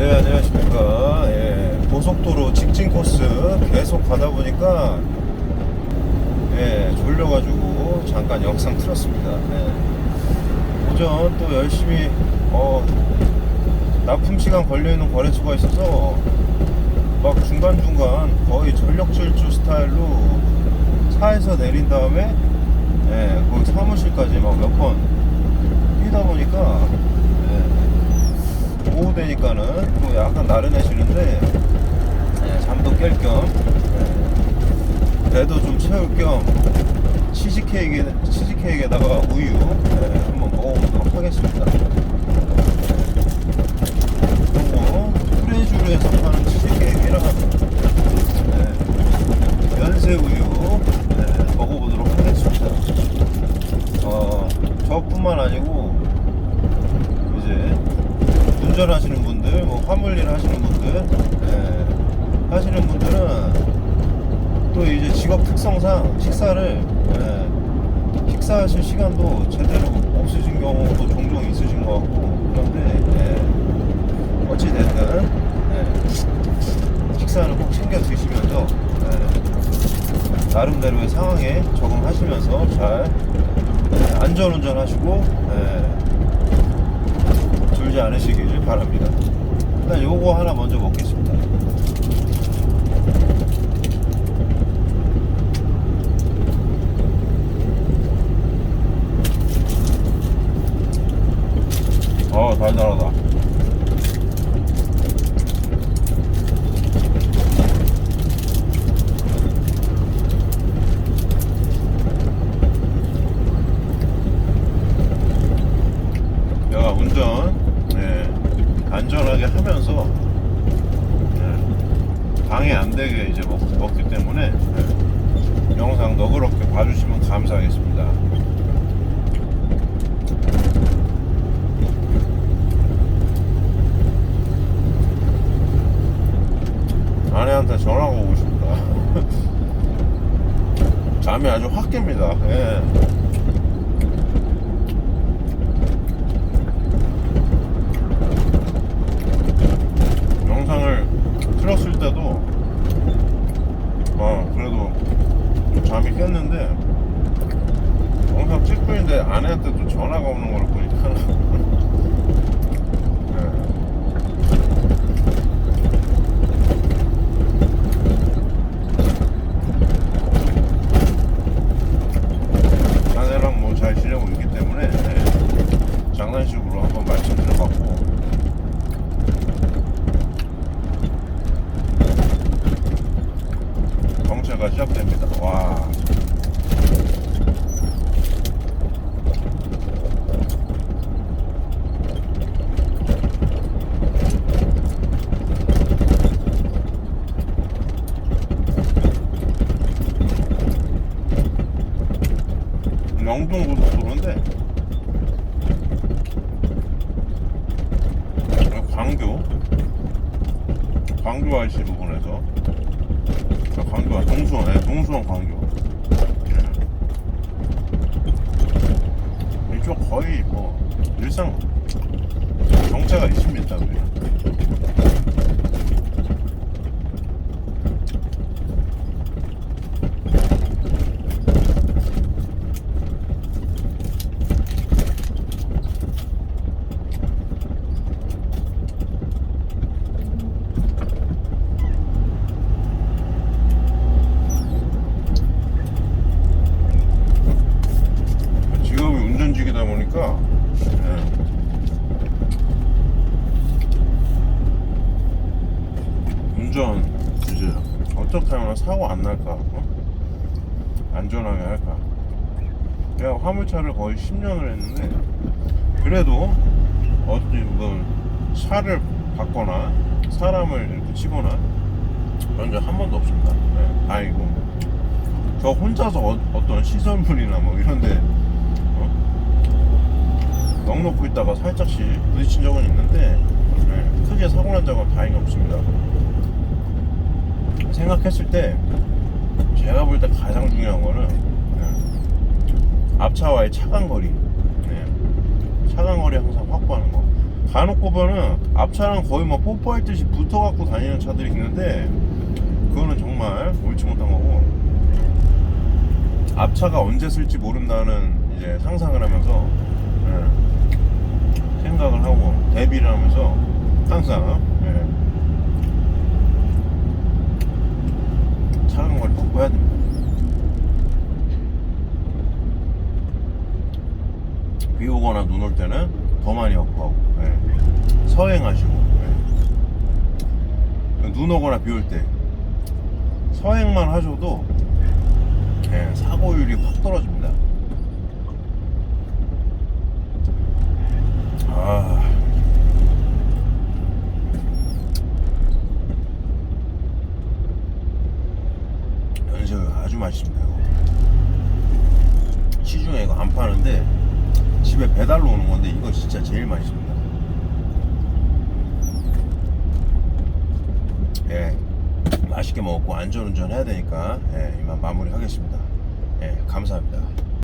네 안녕하십니까 예, 고속도로 직진 코스 계속 가다 보니까 예, 졸려가지고 잠깐 영상 틀었습니다 예. 오전 또 열심히 어, 납품 시간 걸려있는 거래소가 있어서 막 중간중간 거의 전력 질주 스타일로 차에서 내린 다음에 예, 거기 사무실까지 막 몇 번 뛰다 보니까 예, 오후 되니까는 또 약간 나른해지는데 예, 잠도 깰겸 예, 배도 좀 채울 겸 치즈케이크, 치즈케이크에다가 우유 예, 한번 먹어보도록 하겠습니다 그리고 프레주르에서 파는 치즈케이크랑 예, 연새우유 예, 먹어보도록 하겠습니다 어, 저뿐만 아니고 이제 운전하시는 분들, 뭐 화물일 하시는 분들, 예, 하시는 분들은 또 이제 직업 특성상 식사를 예, 식사하실 시간도 제대로 없으신 경우도 종종 있으신 것 같고 그런데 예, 어찌 됐든 예, 식사는 꼭 챙겨 드시면서 예, 나름대로의 상황에 적응하시면서 잘 예, 안전운전 하시고 예, 졸지 않으시길 바랍니다. 일단 요거 하나 먼저 먹겠습니다. 어 달달하다. 내가 운전 네, 안전하게 하면서 네, 방해 안 되게 이제 먹, 먹기 때문에 네, 영상 너그럽게 봐주시면 감사하겠습니다. 아내한테 전화가 오고 싶다. 잠이 아주 확 깹니다. 예. 영상을 틀었을 때도 어 그래도 좀 잠이 깼는데 영상 찍고 있는데 아내한테 또 전화가 오는 걸 보니까 네. 아내랑 뭐 잘 지내고 있기 때문에 네. 장난식으로 한번 말씀드려봤고 정체가 시작됩니다. 와. 영동 고속도로인데 광교 광교 IC 부분에서 저 광교가 동수원, 네, 동수원 광교. 예. 이쪽 거의 뭐 일상 정체가 있습니다. 우리. 직업이 운전직이다 보니까 예. 운전 이제 어떻게 하면 사고 안 날까 어? 안전하게 할까 내가 화물차를 거의 10년을 했는데 그래도 어디 뭐 차를 받거나 사람을 이렇게 치거나 그런 적 한 번도 없습니다 네, 다행이고 저 혼자서 어, 떤 시설물이나 뭐 이런데 어? 넉놓고 있다가 살짝씩 부딪힌 적은 있는데 네, 크게 사고 난 적은 다행히 없습니다. 생각했을 때 제가 볼 때 가장 중요한 거는 네, 앞차와의 차간 거리, 네, 차간 거리 항상 확보하는 거. 간혹 보면은 앞차랑 거의 뭐 뽀뽀할 듯이 붙어갖고 다니는 차들이 있는데 그거는 정말 옳지 못한 거고 앞차가 언제 쓸지 모른다는 이제 상상을 하면서 예, 생각을 하고 대비를 하면서 항상 예, 차량 관리 꼭 해야 됩니다. 비 오거나 눈 올 때는 더 많이 가고 예. 서행하시고 예. 눈 오거나 비 올 때 서행만 하셔도 예, 사고율이 확 떨어집니다 아 연세가 아주 맛있습니다 이거. 시중에 이거 안 파는데 집에 배달로 오는 건데 이거 진짜 제일 맛있습니다. 예, 맛있게 먹고 안전운전 해야 되니까 예, 이만 마무리하겠습니다. 예, 감사합니다.